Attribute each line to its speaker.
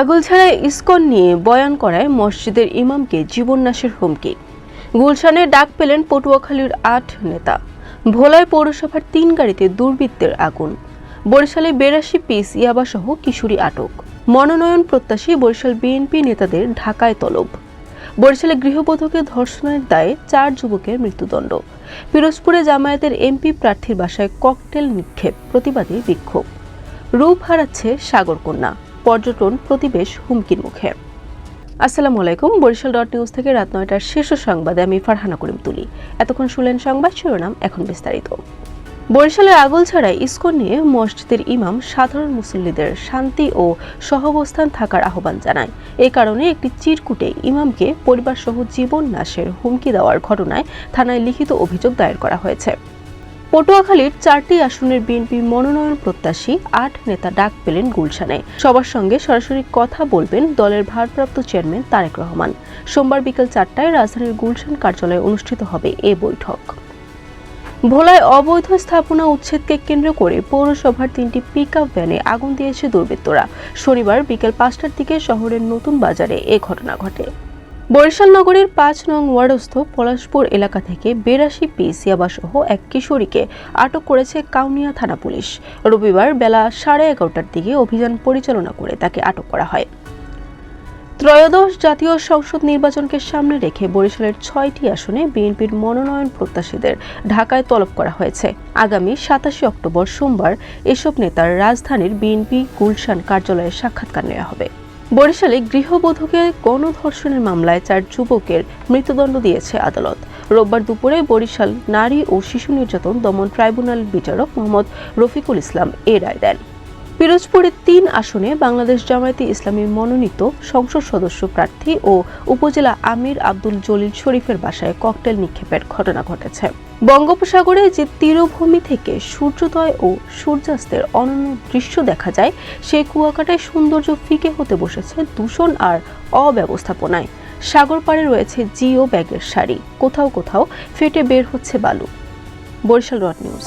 Speaker 1: আগলছাড়ায় ISKCON নিয়ে বয়ান করায় মসজিদের ইমামকে জীবননাশের হুমকি। গুলশানে ডাক পেলেন পটুয়াখালীর আট নেতা। ভোলায় পৌরসভার তিন গাড়িতে দুর্বৃত্তের আগুন। বরিশালে বেরাশি পিস ইয়াবাসহ কিশোরী আটক। মনোনয়ন প্রত্যাশী বরিশাল বিএনপি নেতাদের ঢাকায় তলব। বরিশালে গৃহবধূকে ধর্ষণের দায়ে চার যুবকের মৃত্যুদণ্ড। পিরোজপুরে জামায়াতের এমপি প্রার্থীর বাসায় ককটেল নিক্ষেপ, প্রতিবাদী বিক্ষোভ। রূপ হারাচ্ছে সাগরকন্যা। পর্যটন প্রতিবেশ হুমকির মুখে। আসসালামু আলাইকুম, বরিশাল ডট নিউজ থেকে রাত নয়টার শীর্ষ সংবাদে আমি ফারহানা করিম তুলি। এতক্ষণ শুনলেন সংবাদ শিরোনাম, এখন বিস্তারিত। বরিশালের আগলছাড়ায় ইসকন নিয়ে মসজিদের ইমাম সাধারণ মুসল্লিদের শান্তি ও সহাবস্থান থাকার আহ্বান জানায়। এ কারণে একটি চিরকুটে ইমামকে পরিবারসহ জীবন নাশের হুমকি দেওয়ার ঘটনায় থানায় লিখিত অভিযোগ দায়ের করা হয়েছে। পটুয়াখালীর চারটি আসনের বিএনপি মনোনয়ন প্রত্যাশী আট নেতা ডাক পেলেন গুলশানে। সবার সঙ্গে সরাসরি কথা বলবেন দলের ভারপ্রাপ্ত চেয়ারম্যান তারেক রহমান। সোমবার বিকেল চারটায় রাজধানীর গুলশান কার্যালয়ে অনুষ্ঠিত হবে এ বৈঠক। ভোলায় অবৈধ স্থাপনা উচ্ছেদকে কেন্দ্র করে পৌরসভার তিনটি পিকআপ ভ্যানে আগুন দিয়েছে দুর্বৃত্তরা। শনিবার বিকেল পাঁচটার দিকে শহরের নতুন বাজারে এ ঘটনা ঘটে। বরিশাল নগরের পাঁচ নং ওয়ার্ডস্থ পলাশপুর এলাকা থেকে বেরাশি পিস ইয়াবাসহ এক কিশোরীকে আটক করেছে কাউনিয়া থানা পুলিশ। রবিবার বেলা সাড়ে এগারোটার দিকে অভিযান পরিচালনা করে তাকে আটক করা হয়। ত্রয়োদশ জাতীয় সংসদ নির্বাচনকে সামনে রেখে বরিশালের ছয়টি আসনে বিএনপির মনোনয়ন প্রত্যাশীদের ঢাকায় তলব করা হয়েছে। আগামী সাতাশে অক্টোবর সোমবার এসব নেতার রাজধানীর বিএনপি গুলশান কার্যালয়ে সাক্ষাৎকার নেওয়া হবে। বরিশালে গৃহবধূকে গণধর্ষণের মামলায় চার যুবকের মৃত্যুদণ্ড দিয়েছে আদালত। রোববার দুপুরে বরিশাল নারী ও শিশু নির্যাতন দমন ট্রাইব্যুনাল বিচারক মোহাম্মদ রফিকুল ইসলাম এ রায় দেন। পিরোজপুরের তিন আসনে বাংলাদেশ জামায়াতে ইসলামী মনোনীত সংসদ সদস্য প্রার্থী ও উপজেলা আমির আব্দুল জলিল শরীফের বাসায় ককটেল নিক্ষেপের ঘটনা ঘটেছে। বঙ্গোপসাগরে যে তীরভূমি থেকে সূর্যোদয় ও সূর্যাস্তের অনন্য দৃশ্য দেখা যায় সেই কুয়াকাটায় সৌন্দর্য ফিকে হতে বসেছে দূষণ আর অব্যবস্থাপনায়। সাগর পাড়ে রয়েছে জিও ব্যাগের শাড়ি, কোথাও কোথাও ফেটে বের হচ্ছে বালু। Barishal dot news.